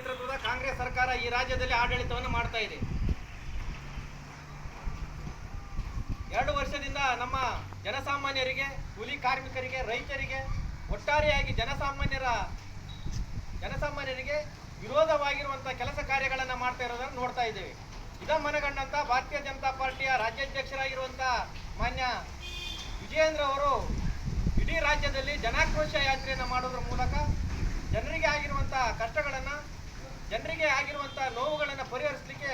ನೇತೃತ್ವದ ಕಾಂಗ್ರೆಸ್ ಸರ್ಕಾರ ಈ ರಾಜ್ಯದಲ್ಲಿ ಆಡಳಿತವನ್ನು ಮಾಡ್ತಾ ಇದೆ. ಎರಡು ವರ್ಷದಿಂದ ನಮ್ಮ ಜನಸಾಮಾನ್ಯರಿಗೆ, ಕೂಲಿ ಕಾರ್ಮಿಕರಿಗೆ, ರೈತರಿಗೆ, ಒಟ್ಟಾರೆಯಾಗಿ ಜನಸಾಮಾನ್ಯರ, ಜನಸಾಮಾನ್ಯರಿಗೆ ವಿರೋಧವಾಗಿರುವಂತಹ ಕೆಲಸ ಕಾರ್ಯಗಳನ್ನು ಮಾಡ್ತಾ ಇರೋದನ್ನು ನೋಡ್ತಾ ಇದ್ದೇವೆ. ಇದನ್ನು ಮನಗಂಡಂತ ಭಾರತೀಯ ಜನತಾ ಪಾರ್ಟಿಯ ರಾಜ್ಯಾಧ್ಯಕ್ಷರಾಗಿರುವಂತಹ ಮಾನ್ಯ ವಿಜಯೇಂದ್ರ ಅವರು ಇಡೀ ರಾಜ್ಯದಲ್ಲಿ ಜನಾಕ್ರೋಶ ಯಾತ್ರೆಯನ್ನು ಮಾಡೋದ್ರ ಮೂಲಕ ಜನರಿಗೆ ಆಗಿರುವಂತಹ ನೋವುಗಳನ್ನು ಪರಿಹರಿಸಲಿಕ್ಕೆ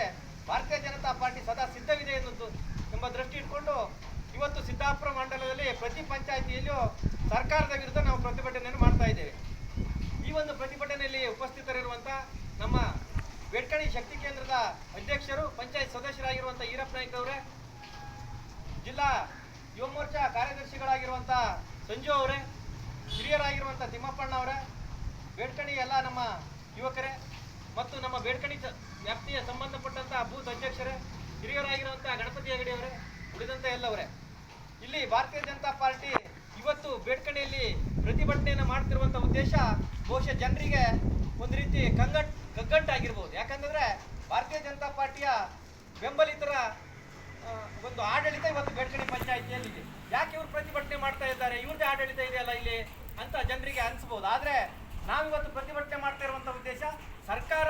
ಭಾರತೀಯ ಜನತಾ ಪಾರ್ಟಿ ಸದಾ ಸಿದ್ಧವಿದೆ ಎನ್ನುವುದು ಎಂಬ ದೃಷ್ಟಿ ಇಟ್ಕೊಂಡು ಇವತ್ತು ಸಿದ್ದಾಪುರ ಮಂಡಲದಲ್ಲಿ ಪ್ರತಿ ಪಂಚಾಯಿತಿಯಲ್ಲಿಯೂ ಸರ್ಕಾರದ ವಿರುದ್ಧ ನಾವು ಪ್ರತಿಭಟನೆಯನ್ನು ಮಾಡ್ತಾ ಇದ್ದೇವೆ. ಈ ಒಂದು ಪ್ರತಿಭಟನೆಯಲ್ಲಿ ಉಪಸ್ಥಿತರಿರುವಂಥ ನಮ್ಮ ಬೇಡ್ಕಣಿ ಶಕ್ತಿ ಕೇಂದ್ರದ ಅಧ್ಯಕ್ಷರು, ಪಂಚಾಯತ್ ಸದಸ್ಯರಾಗಿರುವಂಥ ಈರಪ್ಪ ನಾಯ್ಕ ಅವರೇ, ಜಿಲ್ಲಾ ಯುವ ಮೋರ್ಚಾ ಕಾರ್ಯದರ್ಶಿಗಳಾಗಿರುವಂಥ ಸಂಜು ಅವರೇ ಹಿರಿಯರಾಗಿರುವಂಥ ತಿಮ್ಮಪ್ಪಣ್ಣ ಅವರೇ, ಬೇಡ್ಕಣಿ ಎಲ್ಲ ನಮ್ಮ ಯುವಕರೇ ಮತ್ತು ನಮ್ಮ ಬೇಡ್ಕಣಿ ವ್ಯಾಪ್ತಿಯ ಸಂಬಂಧಪಟ್ಟಂತಹ ಬೂತ್ ಅಧ್ಯಕ್ಷರೇ, ಹಿರಿಯರಾಗಿರುವಂತಹ ಗಣಪತಿ ಹೆಗಡೆ ಅವರೇ ಉಳಿದಂಥ ಎಲ್ಲವರೇ, ಇಲ್ಲಿ ಭಾರತೀಯ ಜನತಾ ಪಾರ್ಟಿ ಇವತ್ತು ಬೇಡ್ಕಣಿಯಲ್ಲಿ ಪ್ರತಿಭಟನೆಯನ್ನು ಮಾಡ್ತಿರುವಂಥ ಉದ್ದೇಶ ಬಹುಶಃ ಜನರಿಗೆ ಒಂದು ರೀತಿ ಕಂಗಟ್ ಕಗ್ಗಂಟಾಗಿರ್ಬೋದು ಯಾಕಂತಂದ್ರೆ ಭಾರತೀಯ ಜನತಾ ಪಾರ್ಟಿಯ ಬೆಂಬಲಿತರ ಒಂದು ಆಡಳಿತ ಇವತ್ತು ಬೇಡ್ಕಣಿ ಪಂಚಾಯಿತಿಯಲ್ಲಿ ಇದೆ. ಯಾಕೆ ಇವ್ರು ಪ್ರತಿಭಟನೆ ಮಾಡ್ತಾ ಇದ್ದಾರೆ? ಇವ್ರದ್ದೇ ಆಡಳಿತ ಇದೆಯಲ್ಲ ಇಲ್ಲಿ ಅಂತ ಜನರಿಗೆ ಅನಿಸ್ಬೋದು. ಆದ್ರೆ ನಾವಿವತ್ತು ಪ್ರತಿಭಟನೆ ಮಾಡ್ತಾ ಇರುವಂತ ಉದ್ದೇಶ, ಸರ್ಕಾರ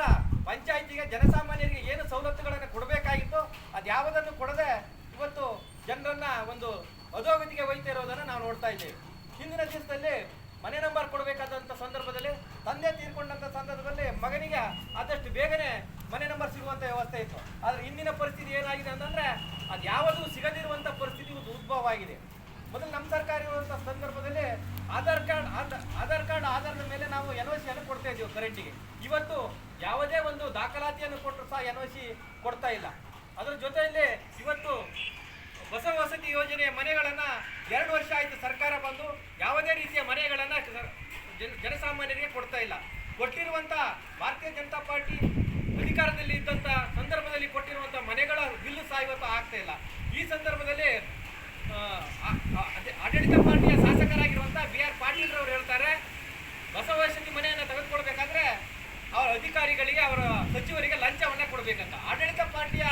ಪಂಚಾಯಿತಿಗೆ ಜನಸಾಮಾನ್ಯರಿಗೆ ಏನು ಸವಲತ್ತುಗಳನ್ನು ಕೊಡಬೇಕಾಗಿತ್ತು ಅದು ಯಾವುದನ್ನು ಕೊಡದೆ ಇವತ್ತು ಜನರನ್ನ ಒಂದು ಅಧೋಗತಿಗೆ ಒಯ್ತಾ ಇರೋದನ್ನ ನಾವು ನೋಡ್ತಾ ಇದ್ದೇವೆ. ಹಿಂದಿನ ದಿವಸದಲ್ಲಿ ಮನೆ ನಂಬರ್ ಕೊಡಬೇಕಾದಂಥ ಸಂದರ್ಭದಲ್ಲಿ, ತಂದೆ ತೀರ್ಕೊಂಡಂಥ ಸಂದರ್ಭದಲ್ಲಿ ಮಗನಿಗೆ ಆದಷ್ಟು ಬೇಗನೆ ಮನೆ ನಂಬರ್ ಸಿಗುವಂಥ ವ್ಯವಸ್ಥೆ ಇತ್ತು. ಆದರೆ ಇಂದಿನ ಪರಿಸ್ಥಿತಿ ಏನಾಗಿದೆ ಅಂತಂದ್ರೆ ಅದು ಯಾವುದೂ ಸಿಗದಿರುವಂಥ ಪರಿಸ್ಥಿತಿ ಒಂದು ಉದ್ಭವ ಆಗಿದೆ ಮೊದಲು ನಮ್ಮ ಸರ್ಕಾರ ಇರುವಂಥ ಆಧಾರ್ ಆಧಾರದ ಮೇಲೆ ನಾವು ಎನ್ ಒ ಸಿಯನ್ನು ಕೊಡ್ತಾ ಇದ್ದೀವಿ ಕರೆಂಟಿಗೆ ಇವತ್ತು ಯಾವುದೇ ಒಂದು ದಾಖಲಾತಿಯನ್ನು ಕೊಟ್ಟರು ಸಹ ಎನ್ ಒ ಸಿ ಕೊಡ್ತಾ ಇಲ್ಲ. ಅದರ ಜೊತೆಯಲ್ಲಿ ಇವತ್ತು ಹೊಸ ವಸತಿ ಯೋಜನೆಯ ಮನೆಗಳನ್ನ ಎರಡು ವರ್ಷ ಆಯ್ತು ಸರ್ಕಾರ ಬಂದು ಯಾವುದೇ ರೀತಿಯ ಮನೆಗಳನ್ನ ಜನಸಾಮಾನ್ಯರಿಗೆ ಕೊಡ್ತಾ ಇಲ್ಲ. ಕೊಟ್ಟಿರುವಂಥ ಭಾರತೀಯ ಜನತಾ ಪಾರ್ಟಿ ಅಧಿಕಾರದಲ್ಲಿ ಇದ್ದಂಥ ಸಂದರ್ಭದಲ್ಲಿ ಕೊಟ್ಟಿರುವಂಥ ಮನೆಗಳ ಬಿಲ್ಲು ಸಹ ಇವತ್ತು ಆಗ್ತಾ ಇಲ್ಲ. ಈ ಸಂದರ್ಭದಲ್ಲಿ ವಸತಿ ಮನೆಯನ್ನು ತೆಗೆದುಕೊಳ್ಬೇಕಾದ್ರೆ ಅವರ ಅಧಿಕಾರಿಗಳಿಗೆ ಅವರ ಸಚಿವರಿಗೆ ಲಂಚವನ್ನ ಕೊಡಬೇಕಂತ. ಆಡಳಿತ ಪಾರ್ಟಿಯ